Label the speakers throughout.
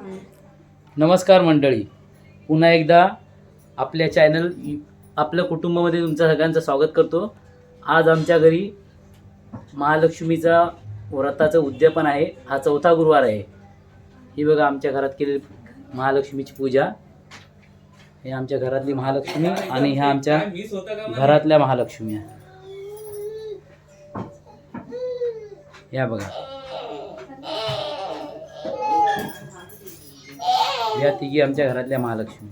Speaker 1: नमस्कार मंडळी. पुन्हा एकदा आपल्या चॅनल आपल्या कुटुंबामध्ये तुमचं सगळ्यांचं स्वागत करतो. आज आमच्या घरी महालक्ष्मीचा व्रताचं उद्यापन आहे. हा चौथा गुरुवार आहे. ही बघा आमच्या घरात केलेली महालक्ष्मीची पूजा. हे आमच्या घरातली महालक्ष्मी आणि ह्या आमच्या घरातल्या महालक्ष्मी आहे. या बघा. या तिघी आमच्या घरातल्या महालक्ष्मी.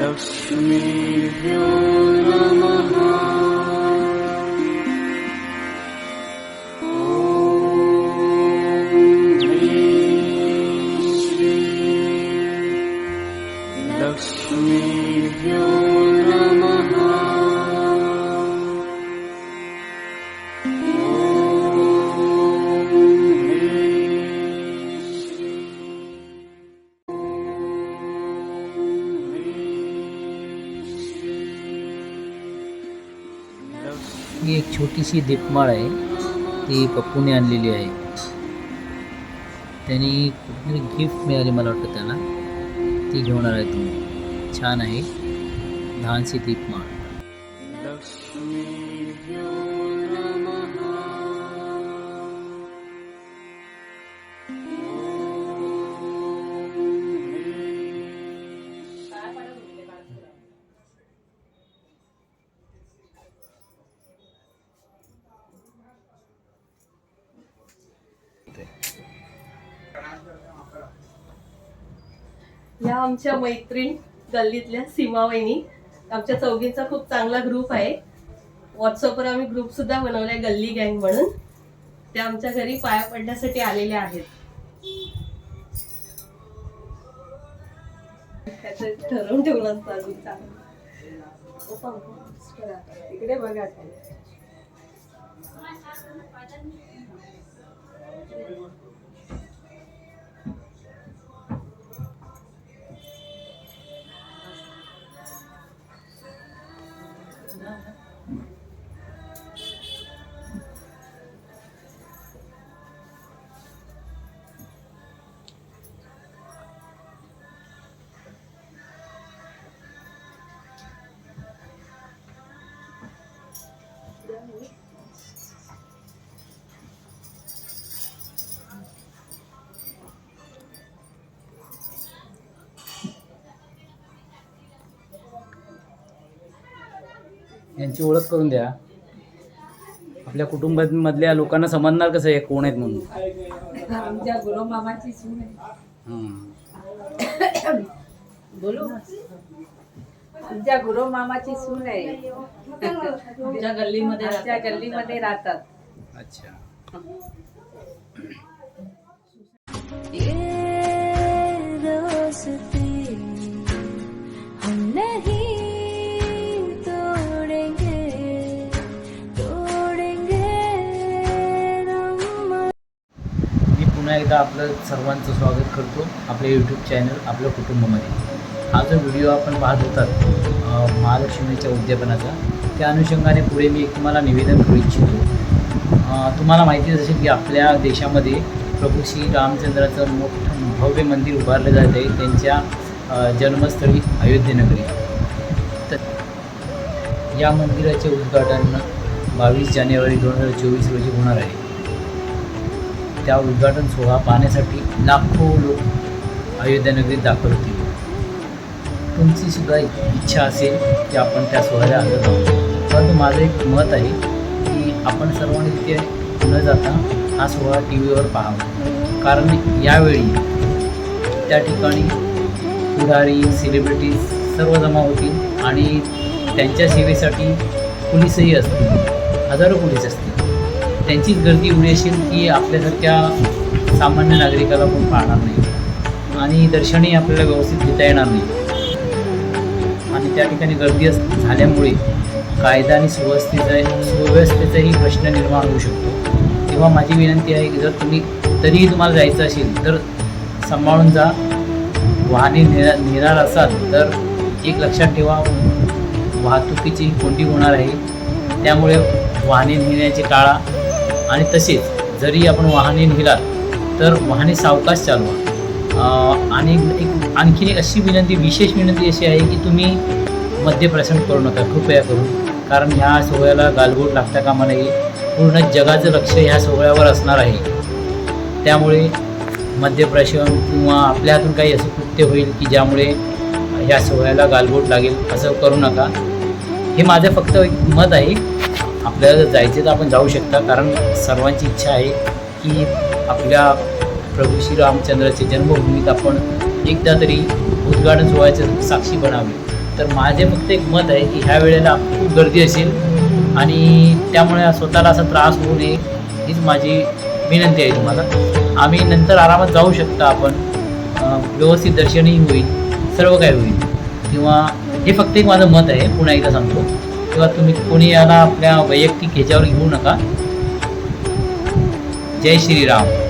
Speaker 1: लक्ष्मी ही एक छोटीशी दीपमाळ आहे. ती पप्पूने आणलेली आहे. त्यांनी कुठेतरी गिफ्ट मिळाली मला वाटतं त्याला ती घेऊन आला तुम्ही. छान आहे. लहानशी दीपमाळ.
Speaker 2: या आमच्या मैत्रीण गल्लीतल्या सीमा वहिनी. आमच्या चौघींचा खूप चांगला ग्रुप आहे. व्हॉट्सअपवर आम्ही ग्रुप सुद्धा बनवलाय गल्ली गँग म्हणून. त्या आमच्या घरी पाया पडण्यासाठी आलेल्या आहेत. त्याचं ठरवून ठेवलं असतं अजून चांगलं. इकडे बघा
Speaker 1: यांची ओळख करून द्या. आपल्या कुटुंबामधल्या लोकांना समजणार कसं हे कोण आहेत म्हणून?
Speaker 3: आमच्या गुरुमामाची सून आहे.
Speaker 1: हं.
Speaker 3: बोलू? आमच्या गुरुमामाची सून आहे.
Speaker 2: आमच्या गल्लीमध्ये
Speaker 3: आमच्या
Speaker 2: राहतात.
Speaker 3: गल्लीमध्ये राहतात.
Speaker 1: अच्छा.
Speaker 4: ये दोस्ती
Speaker 1: पुन्हा एकदा आपलं सर्वांचं स्वागत करतो आपल्या यूट्यूब चॅनल आपल्या कुटुंबामध्ये. हा जो व्हिडिओ आपण पाहत होतात महालक्ष्मीच्या उद्यापनाचा त्या अनुषंगाने पुढे मी एक तुम्हाला निवेदन करू इच्छितो. तुम्हाला माहितीच असेल की आपल्या देशामध्ये प्रभू श्री रामचंद्राचं मोठं भव्य मंदिर उभारलं जात आहे त्यांच्या जन्मस्थळी अयोध्येनगरी तर या मंदिराचे उद्घाटन बावीस जानेवारी दोन हजार चोवीस रोजी होणार आहे. त्या उद्घाटन सोहळा पाहण्यासाठी लाखो लोक अयोध्यानगरीत दाखल होतील. तुमची सुद्धा इच्छा असेल की आपण त्या सोहळ्याला आलो जाऊ परंतु माझं एक मत आहे की आपण सर्वांनी तिथे न जाता हा सोहळा टी व्हीवर पाहावा. कारण यावेळी त्या ठिकाणी पुढारी सेलिब्रिटीज सर्व जमा होतील आणि त्यांच्या सेवेसाठी पोलीसही असतील. हजारो पोलीस असतील. त्यांचीच गर्दी एवढी असेल की आपल्यासारख्या सामान्य नागरिकाला कोण पाहणार नाही. आणि दर्शनही आपल्याला व्यवस्थित घेता येणार नाही. आणि त्या ठिकाणी गर्दी अस झाल्यामुळे कायदा आणि सुव्यवस्थेचा सुव्यवस्थेचाही प्रश्न निर्माण होऊ शकतो. तेव्हा माझी विनंती आहे की जर तुम्ही तरीही तुम्हाला जायचं असेल तर सांभाळून जा. वाहने नेणार नेणार असाल तर एक लक्षात ठेवा. वाहतुकीची कोंडी होणार आहे. त्यामुळे वाहने नेण्याची टाळा आणि तसेच जरी आपण वाहने नेलात तर वाहने सावकाश चालवा. आणि एक आणखीन एक अशी विनंती विशेष विनंती अशी आहे की तुम्ही मद्यप्राशन करू नका. कृपया करून. कारण ह्या सोहळ्याला गालबोट लागता कामा नये. पूर्ण जगाचं लक्ष ह्या सोहळ्यावर असणार आहे. त्यामुळे मद्यप्राशन किंवा आपल्या हातून काही असं कृत्य होईल की ज्यामुळे ह्या सोहळ्याला गालबोट लागेल असं करू नका. हे माझं फक्त एक मत आहे. आपल्याला जर जायचे तर आपण जाऊ शकता. कारण सर्वांची इच्छा आहे की आपल्या प्रभू श्री रामचंद्राच्या जन्मभूमीत आपण एकदा तरी उद्घाटन सोहळ्याचं साक्षी बनावे. तर माझे फक्त एक मत आहे की ह्या वेळेला खूप गर्दी असेल आणि त्यामुळे स्वतःला असा त्रास होऊ नये हीच माझी विनंती आहे तुम्हाला. आम्ही नंतर आरामात जाऊ शकता आपण. व्यवस्थित दर्शनही होईल सर्व काही होईल. किंवा हे फक्त एक माझं मत आहे पुन्हा एकदा सांगतो. किंवा तुम्ही कोणी याला आपल्या वैयक्तिक ह्याच्यावर घेऊ नका. जय श्रीराम.